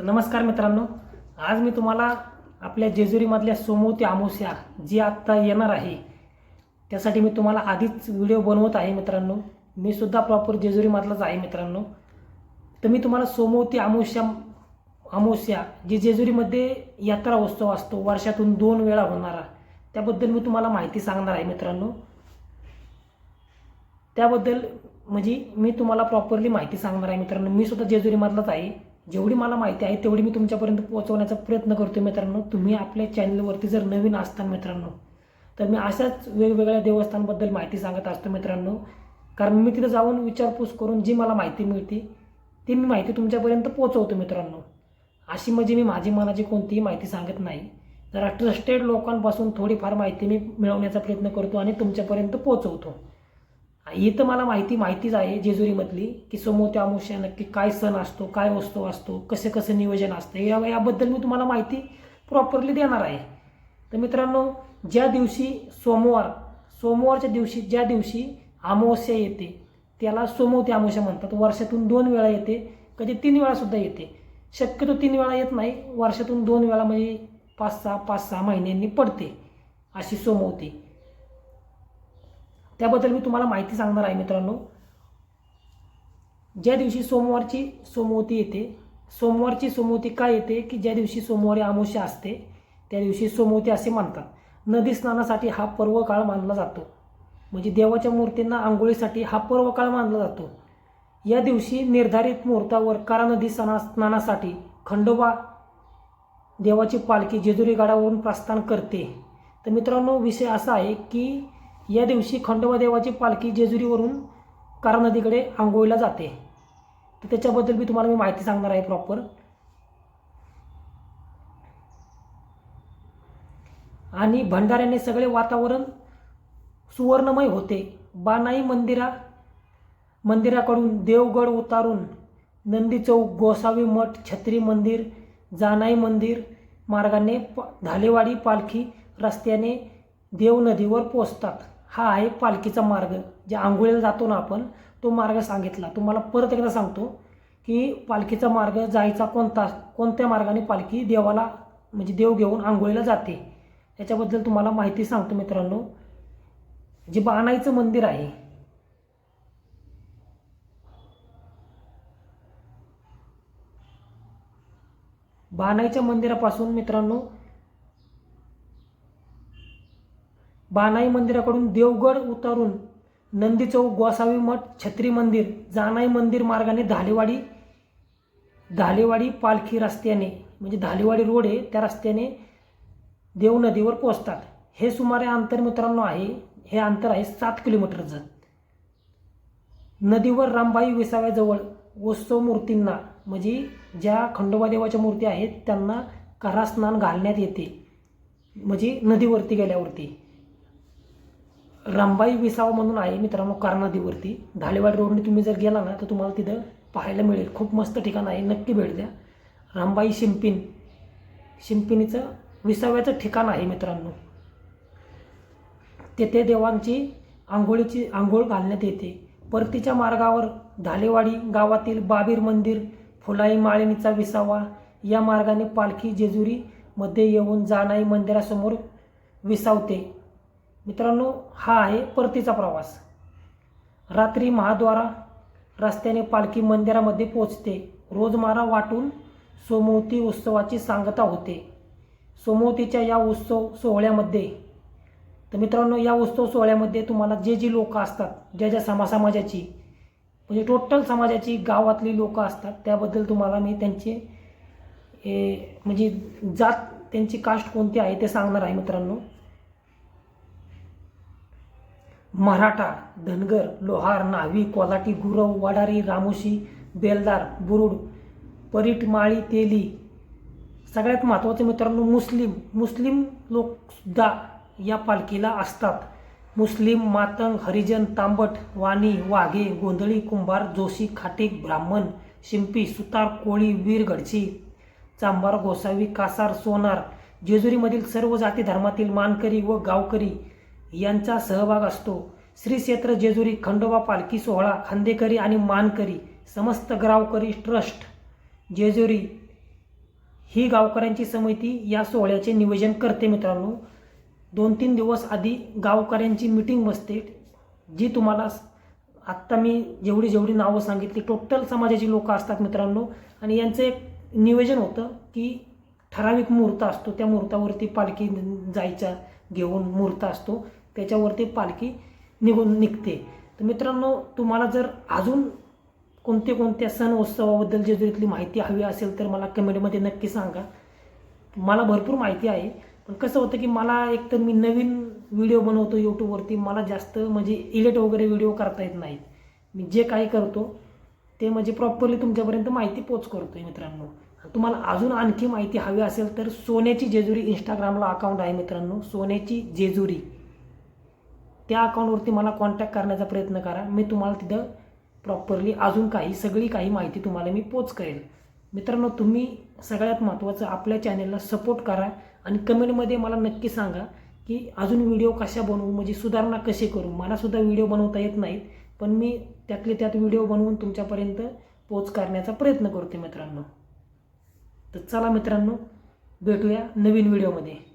तर नमस्कार मित्रांनो आज मी तुम्हाला आपल्या जेजुरीमधल्या सोमवती अमावस्या जी आत्ता येणार आहे त्यासाठी मी तुम्हाला आधीच व्हिडिओ बनवत आहे मित्रांनो. मी सुद्धा प्रॉपर जेजुरीमधलाच आहे मित्रांनो. तर मी तुम्हाला सोमवती अमावस्या अमावस्या जी जेजुरीमध्ये यात्रा उत्सव असतो वर्षातून दोन वेळा होणारा त्याबद्दल मी तुम्हाला माहिती सांगणार आहे मित्रांनो. त्याबद्दल म्हणजे मी तुम्हाला प्रॉपरली माहिती सांगणार आहे मित्रांनो. मी सुद्धा जेजुरीमधलाच आहे. जेवढी मला माहिती आहे तेवढी मी तुमच्यापर्यंत पोहोचवण्याचा प्रयत्न करतो मित्रांनो. तुम्ही आपल्या चॅनलवरती जर नवीन असता मित्रांनो तर मी अशाच वेगवेगळ्या देवस्थानबद्दल माहिती सांगत असतो मित्रांनो. कारण मी तिथं जाऊन विचारपूस करून जी मला माहिती मिळते ती मी माहिती तुमच्यापर्यंत पोहोचवतो मित्रांनो. अशी म्हणजे मी माझी मनाची कोणतीही माहिती सांगत नाही. जरा ट्रस्टेड लोकांपासून थोडीफार माहिती मी मिळवण्याचा प्रयत्न करतो आणि तुमच्यापर्यंत पोहोचवतो. इथं मला माहिती माहितीच आहे जेजुरीमधली की समोर अमुष्या नक्की काय सण असतो काय वस्तू असतो कसे कसं नियोजन असतं या याबद्दल मी तुम्हाला माहिती प्रॉपरली देणार आहे. तर मित्रांनो ज्या दिवशी सोमवार सोमवारच्या दिवशी ज्या दिवशी अमावस्या येते त्याला सोमवती अमावस्या म्हणतात. वर्षातून दोन वेळा येते कधी तीन वेळासुद्धा येते. शक्यतो तीन वेळा येत नाही वर्षातून दोन वेळा म्हणजे पाच सहा पाच सहा महिन्यांनी पडते अशी सोमवती. त्याबद्दल मी तुम्हाला माहिती सांगणार आहे मित्रांनो. ज्या दिवशी सोमवारची सोमवती येते सोमवारची सोमवती काय येते? की ज्या दिवशी सोमवारी अमावस्या असते त्या दिवशी सोमवती असे मानतात. नदी स्नानासाठी हा पर्व काळ मानला जातो. म्हणजे देवाच्या मूर्तींना आंघोळीसाठी हा पर्व काळ मानला जातो. या दिवशी निर्धारित मुहूर्तावर कारा नदी स्ना स्नानासाठी खंडोबा देवाची पालखी जेजुरी गडावरून प्रस्थान करते. तर मित्रांनो विषय असा आहे की या दिवशी खंडोबा देवाची पालखी जेजुरीवरून कारा नदीकडे आंघोळीला जाते. तर त्याच्याबद्दल मी तुम्हाला मी माहिती सांगणार आहे प्रॉपर आणि भंडाऱ्याने सगळे वातावरण सुवर्णमय होते. बानाई मंदिरा मंदिराकडून देवगड उतारून नंदी चौक गोसावी मठ छत्री मंदिर जानाई मंदिर मार्गाने प धालेवाडी पालखी रस्त्याने देव नदीवर पोचतात हा आहे पालखीचा मार्ग जे आंघोळीला जातो ना आपण तो मार्ग सांगितला. तुम्हाला परत एकदा सांगतो की पालखीचा मार्ग जायचा कोणता कोणत्या मार्गाने पालखी देवाला म्हणजे देव घेऊन आंघोळीला जाते? याच्याबद्दल तुम्हाला माहिती सांगतो मित्रांनो. जे बाणाईचं मंदिर आहे बाणाईच्या मंदिरापासून मित्रांनो बानाई मंदिराकडून देवगड उतारून नंदी चौक गोसावी मठ छत्री मंदिर जानाई मंदिर मार्गाने धालेवाडी धालेवाडी पालखी रस्त्याने म्हणजे धालेवाडी रोड आहे त्या रस्त्याने देव नदीवर पोहोचतात. हे सुमारे अंतर मित्रांनो आहे हे अंतर आहे सात किलोमीटरचं नदीवर रामबाई विसाव्याजवळ उत्सव मूर्तींना म्हणजे ज्या खंडोबा देवाच्या मूर्ती आहेत त्यांना करा स्नान घालण्यात येते म्हणजे नदीवरती गेल्यावरती. रामबाई विसावा म्हणून आहे मित्रांनो कार नदीवरती धालेवाडी रोडने तुम्ही जर गेला ना तर तुम्हाला तिथं पाहायला मिळेल. खूप मस्त ठिकाण आहे. नक्की भेट द्या. रामबाई शिंपिन. शिंपिनीचं विसाव्याचं ठिकाण आहे मित्रांनो. तेथे देवांची आंघोळीची आंघोळ घालण्यात येते. परतीच्या मार्गावर धालेवाडी गावातील बाबीर मंदिर फुलाई माळिणीचा विसावा या मार्गाने पालखी जेजुरीमध्ये येऊन जानाई मंदिरासमोर विसावते. मित्रांनो हा आहे परतीचा प्रवास. रात्री महाद्वारा रस्त्याने पालखी मंदिरामध्ये पोचते रोजमारा वाटून सोमवती उत्सवाची सांगता होते. सोमवतीच्या या उत्सव सोहळ्यामध्ये तर मित्रांनो या उत्सव सोहळ्यामध्ये तुम्हाला जे जी लोक असतात ज्या ज्या समा समाजाची म्हणजे टोटल समाजाची गावातली लोकं असतात त्याबद्दल तुम्हाला मी त्यांचे ए, म्हणजे जात त्यांची कास्ट कोणती आहे ते सांगणार आहे मित्रांनो. मराठा धनगर लोहार न्हावी कोलाटी गुरव वडारी रामोशी बेलदार बुरुड परिटमाळी तेली. सगळ्यात महत्त्वाचे मित्रांनो मुस्लिम. मुस्लिम लोकसुद्धा या पालखीला असतात. मुस्लिम मातंग हरिजन तांबट वाणी वाघे गोंधळी कुंभार जोशी खाटीक ब्राह्मण शिंपी सुतार कोळी वीर चांबार गोसावी कासार सोनार. जेजुरीमधील सर्व जाती धर्मातील मानकरी व गावकरी यांचा सहभाग असतो. श्री क्षेत्र जेजुरी खंडोबा पालखी सोहळा खांदेकरी आणि मानकरी समस्त गावकरी ट्रस्ट. जेजुरी ही गावकऱ्यांची समिती या सोहळ्याचे नियोजन करते मित्रांनो. दोन तीन दिवस आधी गावकऱ्यांची मिटिंग बसते जी तुम्हाला आत्ता मी जेवढी जेवढी नावं सांगितली टोटल समाजाची लोकं असतात मित्रांनो. आणि यांचं एक नियोजन होतं की ठराविक मुहूर्त असतो त्या मुहूर्तावरती पालखी जायचा घेऊन मुहूर्त असतो. त्याच्यावरती पालखी निघून निघते. तर मित्रांनो तुम्हाला जर अजून कोणते कोणत्या सण उत्सवाबद्दल जेजुरीतली माहिती हवी असेल तर मला कमेंटमध्ये नक्की सांगा. मला भरपूर माहिती आहे. पण कसं होतं की मला एक तर मी नवीन व्हिडिओ बनवतो यूट्यूबवरती मला जास्त म्हणजे इलेट वगैरे व्हिडिओ करता येत नाहीत. मी जे काही करतो ते म्हणजे प्रॉपरली तुमच्यापर्यंत माहिती पोच करतो आहे मित्रांनो. तुम्हाला अजून आणखी माहिती हवी असेल तर सोन्याची जेजुरी इंस्टाग्रामला अकाउंट आहे मित्रांनो. सोन्याची जेजुरी. त्या अकाउंटवरती मला कॉन्टॅक्ट करण्याचा प्रयत्न करा. मी तुम्हाला तिथं प्रॉपरली अजून काही सगळी काही माहिती तुम्हाला मी पोच करेल. मित्रांनो तुम्ही सगळ्यात महत्त्वाचं आपल्या चॅनेलला सपोर्ट करा आणि कमेंटमध्ये मला नक्की सांगा की अजून व्हिडिओ कशा बनवू? म्हणजे सुधारणा कशी करू? मलासुद्धा व्हिडिओ बनवता येत नाहीत पण मी त्यातले त्यात व्हिडिओ बनवून तुमच्यापर्यंत पोच करण्याचा प्रयत्न करते मित्रांनो. तर चला मित्रांनो भेटूया नवीन व्हिडिओमध्ये